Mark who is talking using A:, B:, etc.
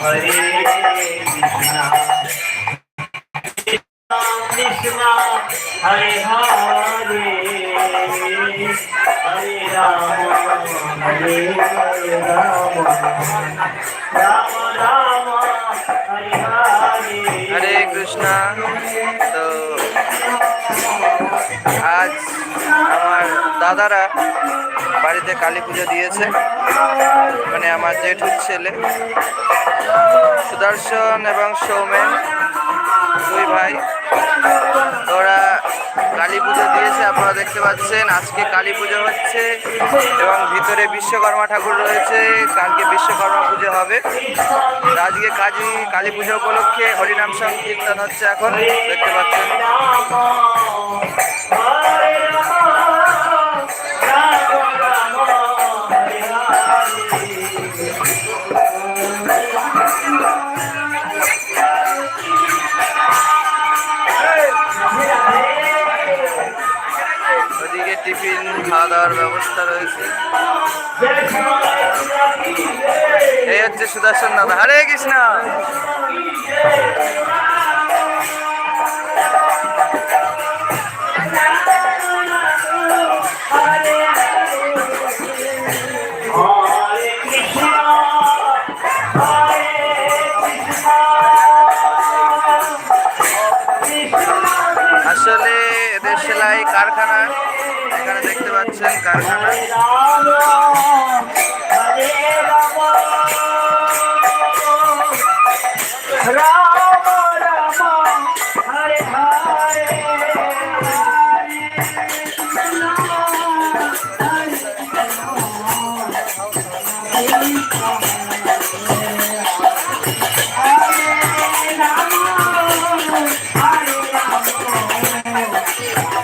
A: Hare Krishna, Krishna, Hare Hare, Hare Rama, Hare Rama, Rama Rama, Hare Hare.
B: হরে কৃষ্ণা তো আজ আমার দাদারা বাড়িতে কালী পুজো দিয়েছে। মানে আমার জেঠুর ছেলে। সুদর্শন এবং সৌমেন, দুই ভাই। ওরা কালী পুজো দিয়েছে, আপনারা দেখতে পাচ্ছেন। আজকে কালী পুজো হচ্ছে এবং ভিতরে বিশ্বকর্মা ঠাকুর রয়েছে। কালকে বিশ্বকর্মা পুজো হবে। আজকে কাজী কালী পুজো উপলক্ষে হরিনাম সংকীর্তন হচ্ছে এখন। দেখতে পাচ্ছেন। খাওয়া দাওয়ার ব্যবস্থা রয়েছে। এই হচ্ছে সুদর্শন দাদা। হরে কৃষ্ণ। আসলে এদের সেলাই কারখানা। এখানে দেখতে পাচ্ছেন কারখানা।